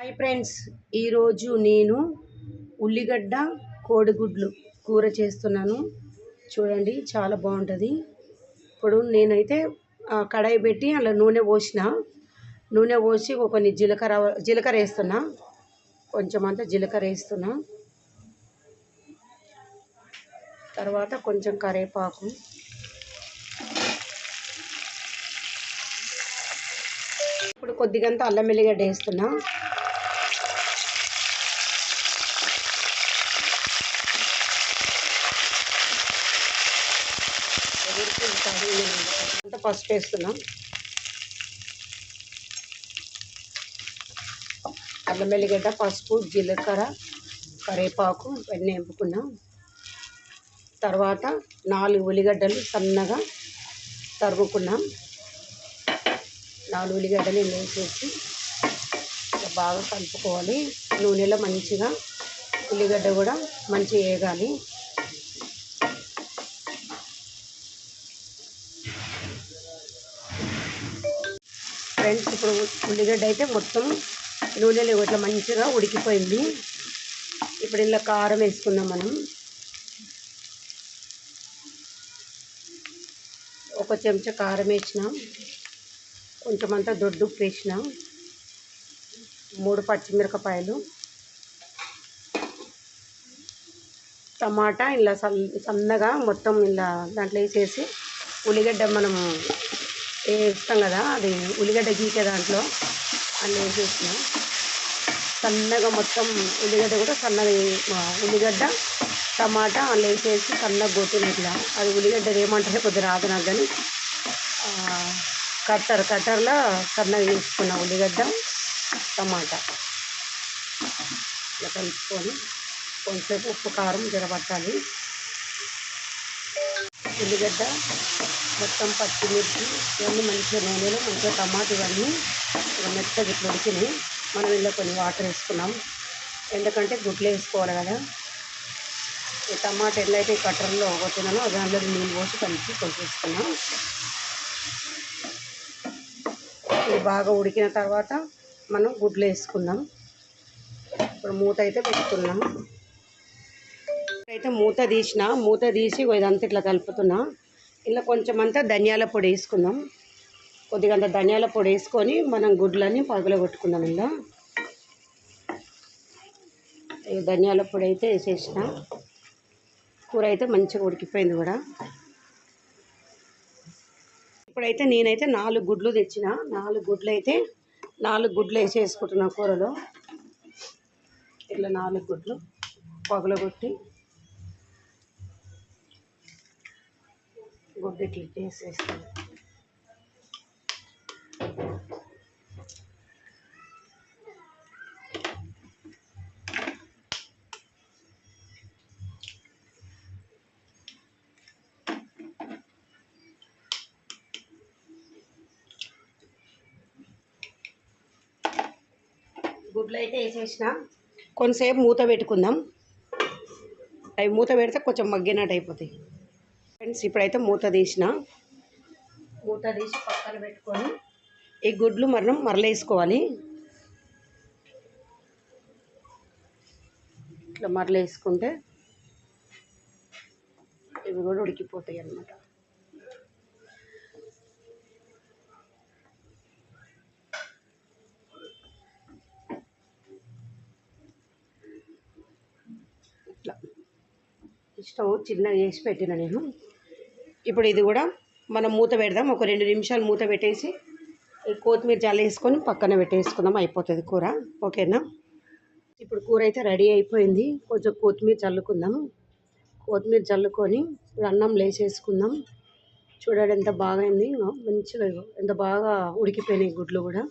Hi friends ఈరోజు నేను ఉల్లిగడ్డ కోడిగుడ్లు కూర చేస్తున్నాను. చూడండి చాలా బాగుంటుంది. ఇప్పుడు నేనైతే కడాయి పెట్టి అలా నూనె పోసిన. నూనె పోసి ఒక కొన్ని జీలకర్ర జీలకర్ర వేస్తున్నా. కొంచెం అంతా జీలకర్ర వేస్తున్నా. తర్వాత కొంచెం కరివేపాకు. ఇప్పుడు కొద్దిగంత అల్లం వెల్లిగడ్డ వేస్తున్నా అంత పసుపు వేస్తున్నాం. అల్లం వెల్లిగడ్డ పసుపు జీలకర్ర కరివేపాకు ఇవన్నీ వేపుకున్నాం. తర్వాత నాలుగు ఉల్లిగడ్డలు సన్నగా తరుగుకున్నాం నాలుగు ఉల్లిగడ్డలు వేసేసి బాగా కలుపుకోవాలి. నూనెలో మంచిగా ఉల్లిగడ్డ కూడా మంచిగా వేగాలి. ఫ్రెండ్స్ ఇప్పుడు ఉల్లిగడ్డ అయితే మొత్తం నూనెలో ఇట్లా మంచిగా ఉడికిపోయింది. ఇప్పుడు ఇలా కారం వేసుకుందాం మనం. ఒక చెంచా కారం వేసినాం కొంచెం అంతా దొడ్డు వేసినాం మూడు పచ్చిమిరపకాయలు టమాటా ఇలా సన్ సన్నగా మొత్తం ఇలా దాంట్లో వేసేసి ఉల్లిగడ్డ మనం వేస్తాం కదా అది ఉల్లిగడ్డ గీకే దాంట్లో అన్నీ వేసేసినాం సన్నగా మొత్తం ఉల్లిగడ్డ కూడా సన్నగా ఉల్లిగడ్డ టమాటా అందులో వేసేసి సన్నగా కొట్టిన ఇట్లా. అది ఉల్లిగడ్డ ఏమంటారో కొద్దిగా రాదు నాకు కానీ కట్టర్ కట్టర్లో సన్నగా వేసుకున్న ఉల్లిగడ్డ టమాటా. ఇట్లా కలుపుకొని కొంచెంసేపు ఉప్పు కారం జరపట్టాలి. ఉల్లిగడ్డ మొత్తం పచ్చిమిర్చి ఇవన్నీ మంచిగా నూనెలో మంచిగా టమాటా ఇవన్నీ మెత్తగా ఇట్లా ఉడికినాయి. మనం ఇలా కొన్ని వాటర్ వేసుకున్నాం. ఎందుకంటే గుడ్లు వేసుకోవాలి కదా. ఈ టమాటా ఎట్లయితే కట్టర్లో కొట్టినానో దాంట్లో నీళ్ళు పోసి కలిపి కొలిపేసుకున్నాం ఇది బాగా ఉడికిన తర్వాత మనం గుడ్లు వేసుకుందాం. ఇప్పుడు మూత అయితే పెట్టుకున్నాం. అయితే మూత తీసిన మూత తీసి ఇదంతా ఇట్లా కలుపుతున్నా. ఇలా కొంచెం అంతా ధనియాల పొడి వేసుకుందాం. కొద్దిగా అంత ధనియాల పొడి వేసుకొని మనం గుడ్లని పగల కొట్టుకుందాం ఇలా. ధనియాల పొడి అయితే వేసేసిన. కూర అయితే మంచిగా ఉడికిపోయింది కూడా. ఇప్పుడైతే నేనైతే నాలుగు గుడ్లు తెచ్చిన. నాలుగు గుడ్లు అయితే నాలుగు గుడ్లు వేసేసుకుంటున్నా కూరలో. ఇట్లా నాలుగు గుడ్లు పగలగొట్టి గుడ్డు ఇట్లా వేసేస్తాను గుడ్లు అయితే వేసేసిన. కొంతసేపు మూత పెట్టుకుందాం. అవి మూత పెడితే కొంచెం మగ్గినట్టు అయిపోతాయి. ఫ్రెండ్స్ ఇప్పుడైతే మూత తీసిన. మూత తీసి పక్కన పెట్టుకొని ఈ గుడ్లు మనం మరలేసుకోవాలి ఇట్లా మరలేసుకుంటే ఇవి కూడా ఉడికిపోతాయి అన్నమాట. ఇట్లా. స్టవ్ చిన్నగా చేసి పెట్టిన నేను. ఇప్పుడు ఇది కూడా మనం మూత పెడదాం. ఒక రెండు నిమిషాలు మూత పెట్టేసి ఈ కొత్తిమీర జల్లు వేసుకొని పక్కన పెట్టేసుకుందాం. అయిపోతుంది కూర. ఓకేనా? ఇప్పుడు కూర అయితే రెడీ అయిపోయింది. కొంచెం కొత్తిమీర చల్లుకుందాం. కొత్తిమీర చల్లుకొని ఇప్పుడు అన్నం లేసేసుకుందాం. చూడండి ఎంత బాగా అయింది మంచిగా ఎంత బాగా ఉడికిపోయినాయి గుడ్లు కూడా.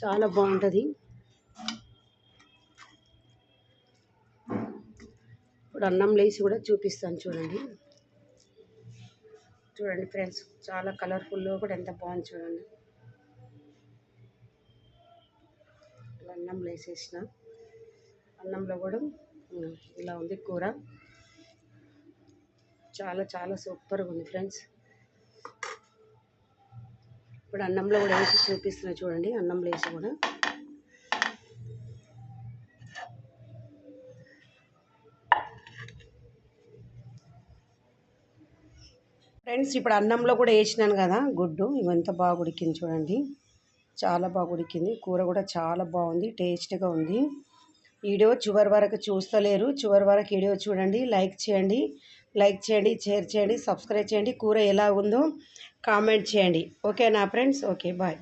చాలా బాగుంటుంది. ఇప్పుడు అన్నం లేసి కూడా చూపిస్తాను చూడండి. చూడండి ఫ్రెండ్స్ చాలా కలర్ఫుల్గా కూడా ఎంత బాగుంది చూడండి. ఇలా అన్నం వేసేసిన అన్నంలో కూడా ఇలా ఉంది కూర. చాలా చాలా సూపర్గా ఉంది ఫ్రెండ్స్. ఇప్పుడు అన్నంలో కూడా వేసి చూపిస్తున్నా చూడండి అన్నంలో వేసి కూడా. ఫ్రెండ్స్ ఇప్పుడు అన్నంలో కూడా వేసినాను కదా గుడ్డు. ఇవంతా బాగా ఉడికింది చూడండి. చాలా బాగా ఉడికింది. కూర కూడా చాలా బాగుంది టేస్ట్గా ఉంది. వీడియో చివరి వరకు చూస్తలేరు. చివరి వరకు వీడియో చూడండి లైక్ చేయండి. లైక్ చేయండి షేర్ చేయండి సబ్స్క్రైబ్ చేయండి. కూర ఎలా ఉందో కామెంట్ చేయండి. ఓకేనా ఫ్రెండ్స్? Okay bye.